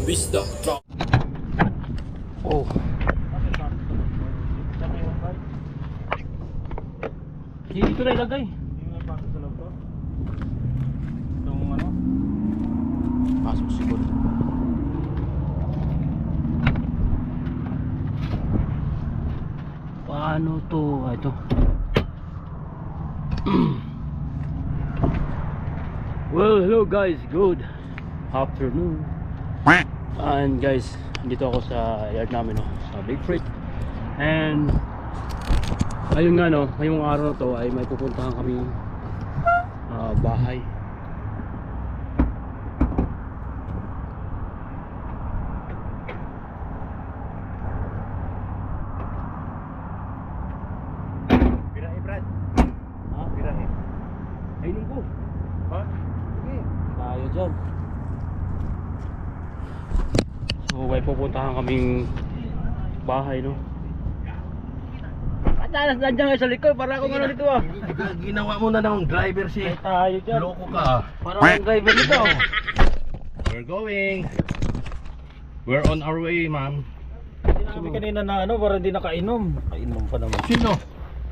Mr. Drop. Oh. Dito na ilagay. Pasok siguro. Paano to? Ito. well, hello guys. Good afternoon. And guys, dito ako sa yard namin no, sa Big Freight. And ayun nga no, ngayong araw to ay may pupuntahan kami bahay. Birahe, Brad. Ha? Birahe. Ay linggo. Ha? Sige. Tayo dyan. So may pupuntahan kaming bahay no. Patalas nandiyan kayo sa likod para akong ano dito ah. Ginawa mo na ng driver si Ay tayo dyan. Loko ka. Para akong driver nito. We're going. We're on our way, ma'am. Sabi kanina na ano, para hindi nakainom. Nakainom pa naman. Sino?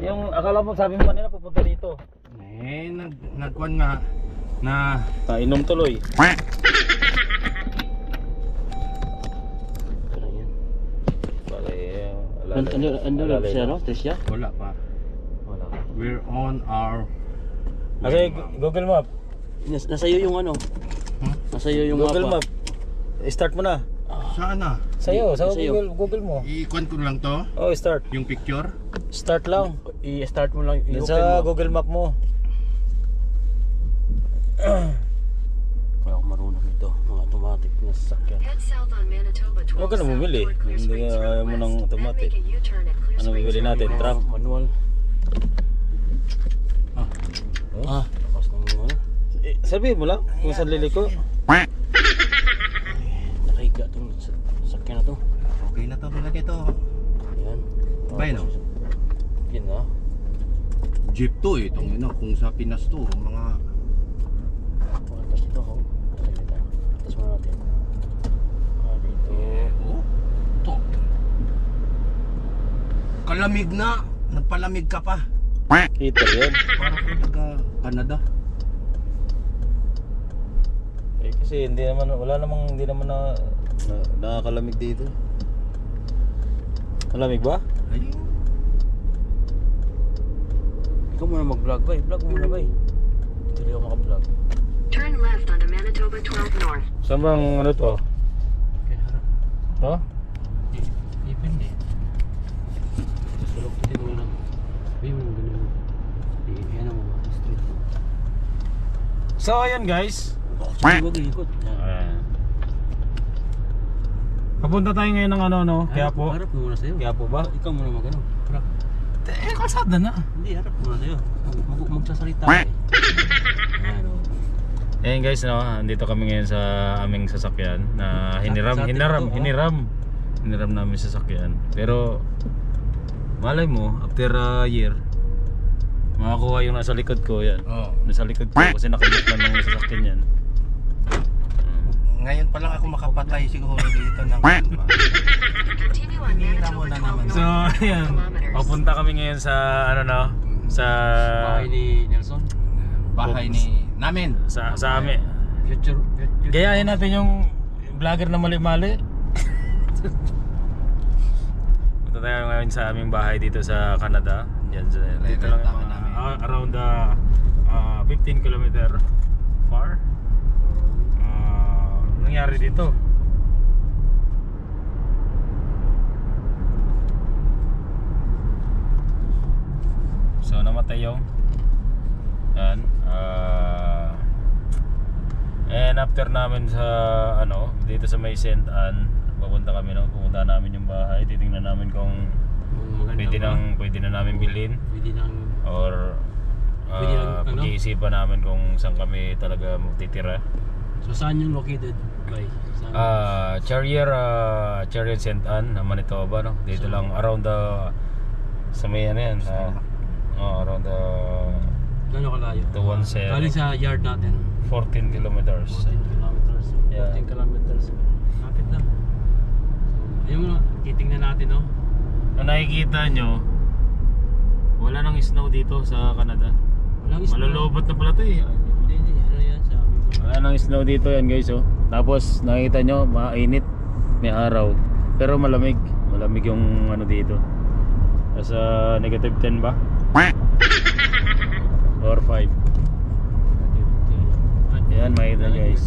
Yung akala mo sabi mo kanina pupunta dito. Eh, nag nagkuan nga na Nainom tuloy. Bale, uh, Ano ano ano lang siya no? Tricia? wala pa. Wala. We're on our Kasi Google Map. Nas nasa iyo yung ano? Hmm? Nasa iyo yung Google mapa. Map. Start mo na. Saan na? Sa Sa'yo. Google, Google mo. I-kuan ko lang to, Oh, start. yung picture. Start lang. I-start mo lang i-open sa mo. Google Map mo. Kaya ako marunong ito, automatic na sasakyan. Head south on Manitoba 12 Huwag ka na bumili. Hindi Road ayaw mo ng automatic. Ano bibili natin? Truck? Manual. Ah. Ah, ano. Eh, sabihin mo lang kung saan liliko. Nakahiga itong sa- sasakyan na to. Okay na to, malaki to. Yan. Bay, no? Yan na. Jeep to eh, itong ino, kung sa Pinas to, mga Atas dito ako. Atas muna natin. Ah, dito. Oh, to. Kalamig na, nagpalamig ka pa. Heater yan. Para ko taga Canada. Eh, kasi hindi naman, wala namang, hindi naman na, na nakakalamig dito. Malamig ba? Ay, Ikaw muna mag-vlog ba? Vlog mo muna ba? Hindi rin ako maka-vlog. Turn left Manitoba 12 North. Saan bang ano to? Okay, harap. To? Di- Depende. Sulok kita mo lang. Sabi mo ganun. Di, yan mo ba? Straight. So, ayan guys. Sige, wag ikot. Ayan. Papunta tayo ngayon ng ano, no? Kaya po. Harap mo muna sa'yo. Kaya po ba? Ikaw muna mag ano. Harap. Eh, kalsada na. Hindi, harap muna sa'yo. Mag, mag, magsasalita ka eh. Ano? Ayan guys, no, andito kami ngayon sa aming sasakyan na hiniram, Sa- hiniram, oh. hiniram. Hiniram namin sa sasakyan. Pero malay mo, after a year, makakuha yung nasa likod ko yan. oh. Nasa likod ko kasi nakabit na ng sasakyan yan. Ngayon pa lang ako makapatay siguro dito ng ano mo Manitoba na 12 naman. So, ayan. Papunta kami ngayon sa ano no, sa Bahay ni Nelson. Bahay ni namin. sa sa amin. Future, future. Gayahin natin yung vlogger na mali-mali. Punta tayo ngayon sa aming bahay dito sa Canada. Yan sa dito lang Rerentahan mga, ah, around the ah, 15 kilometer far. Ah, nangyari dito. So namatay yung yan. ah and after namin sa ano, dito sa may St. Anne, pupunta kami no, pupunta namin yung bahay, titingnan namin kung maganda pwede ba? nang pwede na namin bilhin Pwede nang or Pwede nang, uh, ano? pag-iisipan namin kung saan kami talaga magtitira. So saan yung located? Bay? Saan? Ah, Charrier uh, Charrier St. Anne na Manitoba no. Dito So- lang around the sa may ano yan, sa oh, around the Gano'ng kalayo? the one set. Galing sa yard natin. 14 kilometers. 14 kilometers. 14 Yeah. kilometers. na. So, ayun nga, titingnan natin, no? Kung nakikita nyo, wala nang snow dito sa Canada. Walang snow. Malulobot na pala to eh. Hindi, hindi. Ano yan, sabi ko. Wala nang snow dito yan guys oh. Tapos nakita nyo, mainit. May araw. Pero malamig. Malamig yung ano dito. Nasa negative 10 ba? Or 5. Yan, makita guys.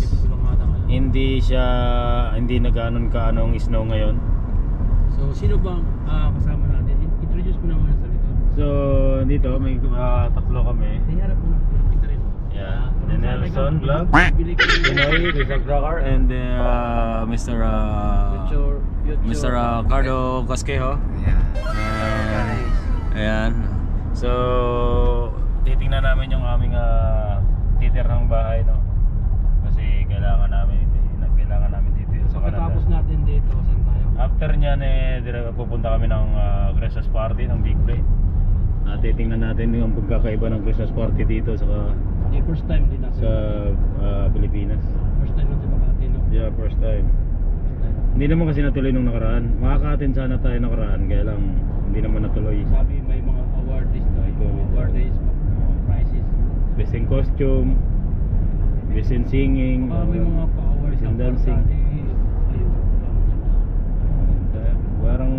Hindi siya, hindi na ganun ka anong snow ngayon. So, sino bang ah, kasama natin? In- Introduce mo naman sa likod. So, dito may ah, tatlo kami. Ay, harap mo na. Kita rin. Yeah. Ah, Nelson Vlog. Pinoy, Rizal Dragar, and uh, Mr. Uh, future, future. Mr. Uh, Cardo Casquejo. Yeah. Ayan. Ayan. So, titingnan namin yung aming uh, titirang bahay, no? Kasi kailangan namin, kailangan namin dito sa Canada. Pagkatapos natin dito, saan tayo? After niyan, eh, dire- pupunta kami ng uh, Christmas party ng Big Play. Uh, titingnan natin yung pagkakaiba ng Christmas party dito sa Hindi, first time din natin. sa uh, Pilipinas. First time natin makati, no? Yeah, first time. First time. Hindi naman kasi natuloy nung nakaraan. Makaka-attend sana tayo nakaraan, kaya lang hindi naman natuloy. Sabi may mga awardees daw. Ito, awardees, mga prizes. Best in costume, best in singing, Baka may mga pa-awards best in dancing. Parang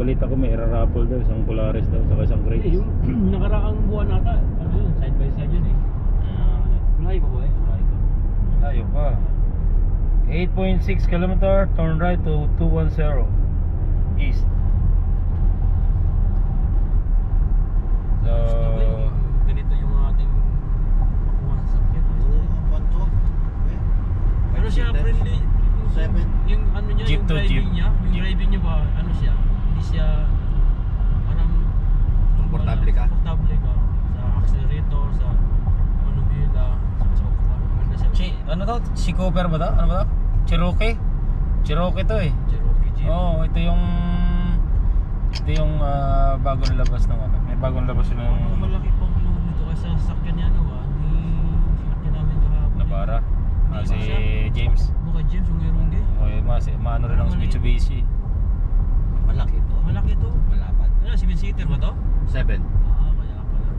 balita ko may raffle daw, isang Polaris daw, saka isang Eh, Grace. yung nakaraang buwan nata, ano yun, side by side yun eh. Uh, Live ba eh? Layo pa. 8.6 km, turn right to 210 east. 7? Yung ano niya, jeep yung driving niya, yung jeep. driving niya ba, ano siya, hindi siya parang komportable ka? Komportable ka sa accelerator, sa manubila, sa ano siya. Si, ano to? Si Cooper ba to? Ano ba to? Cherokee? Cherokee to eh. Cherokee Jeep. Oo, oh, ito yung ito yung uh, bagong labas ng ano. May bagong labas sila ng ano, malaki pang load nito kasi sa sasakyan niya ano ba? Ni sasakyan namin kahapon. Eh. Nabara. Ah, si meron din. O, eh, mas, maano rin ang. Mitsubishi. Malaki to. Malaki to. Malapad. Ano, 7-seater ba to? Seven. Ah, kaya pala.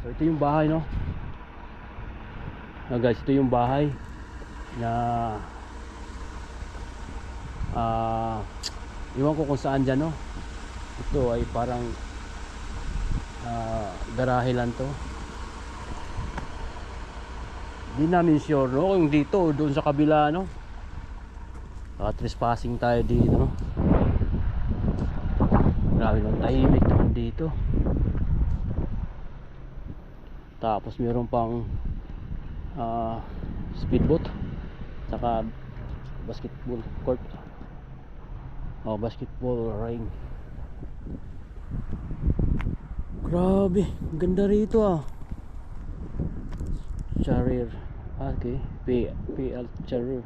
So ito yung bahay no. Ah, guys, ito yung bahay na ah iwan ko kung saan dyan no. Ito ay parang ah garahe lang to. Di namin sure no kung dito o doon sa kabila no. Baka trespassing tayo dito no. Grabe lang tahimik naman dito. Tapos meron pang ah, speedboat saka basketball court. Oh, basketball ring. Grabe, ganda rito ah. Charir. Okay, P PL Charir.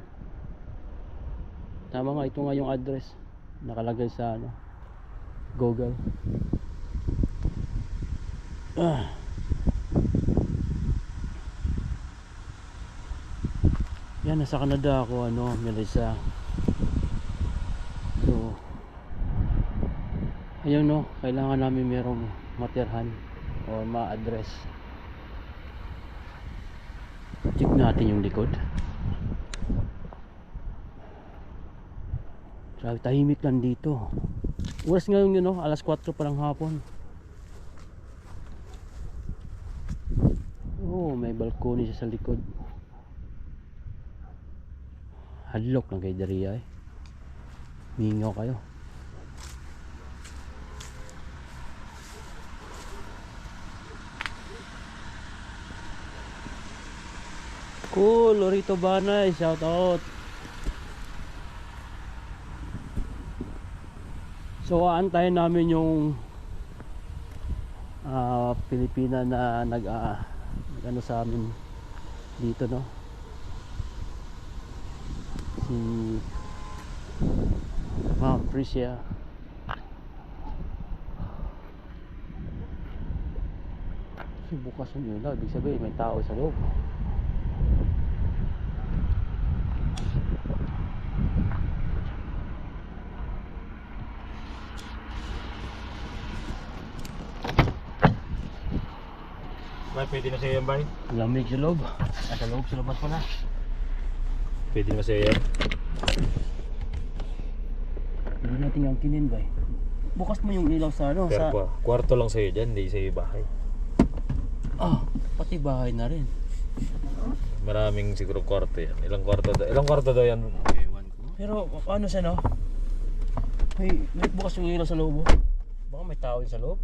Tama nga, ito nga yung address. Nakalagay sa ano, Google. Ah. Yan, nasa Canada ako, ano, Melissa. So, ayun no, kailangan namin merong matirhan o ma-address. Check natin yung likod. Grabe, tahimik lang dito. Oras ngayon yun, no? alas 4 pa lang hapon. Oh, may balkoni siya sa likod. Hadlock lang kay Daria eh. Mingaw kayo. Cool, Lorito Banay, shout out. So aantayin namin yung ah, Pilipina na nag ah, nag- ano sa amin dito no. Si Ma'am Tricia. Kasi bukas yung ilaw, ibig sabihin may tao sa loob. Bay, pwede na sa'yo yan, Bay? Lamig sa loob. At sa loob, sa labas pala. Pwede na sa'yo yan? Hindi natin ang kinin ba Bukas mo yung ilaw sa ano, Pero sa... pa, kwarto lang sa'yo dyan, hindi sa'yo bahay. Ah, pati bahay na rin. Maraming siguro kwarto yan. Ilang kwarto daw? Ilang kwarto daw yan? Ewan ko. Pero ano siya no? May, may bukas yung ilaw sa loob. oh. Baka may tao din sa loob.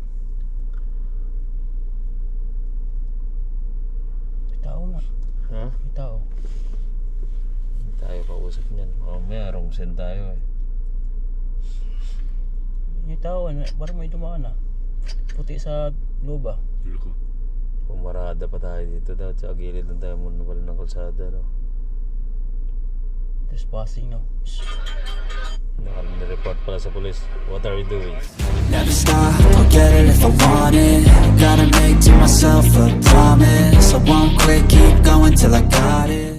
Tao nga. Ha? May tao. Hindi tayo kausap niyan. Mamaya, wrong send tayo eh. May tao. Ano, parang may dumaan ah. Puti sa loob ah. Pumarada pa tayo dito daw. Sa gilid ng tayo muna pala ng kalsada. No? Trespassing no. Naka-report pala sa police. What are you doing? Never stop, I'll get it if I want it Gotta make to myself a promise I won't quit, keep going till I got it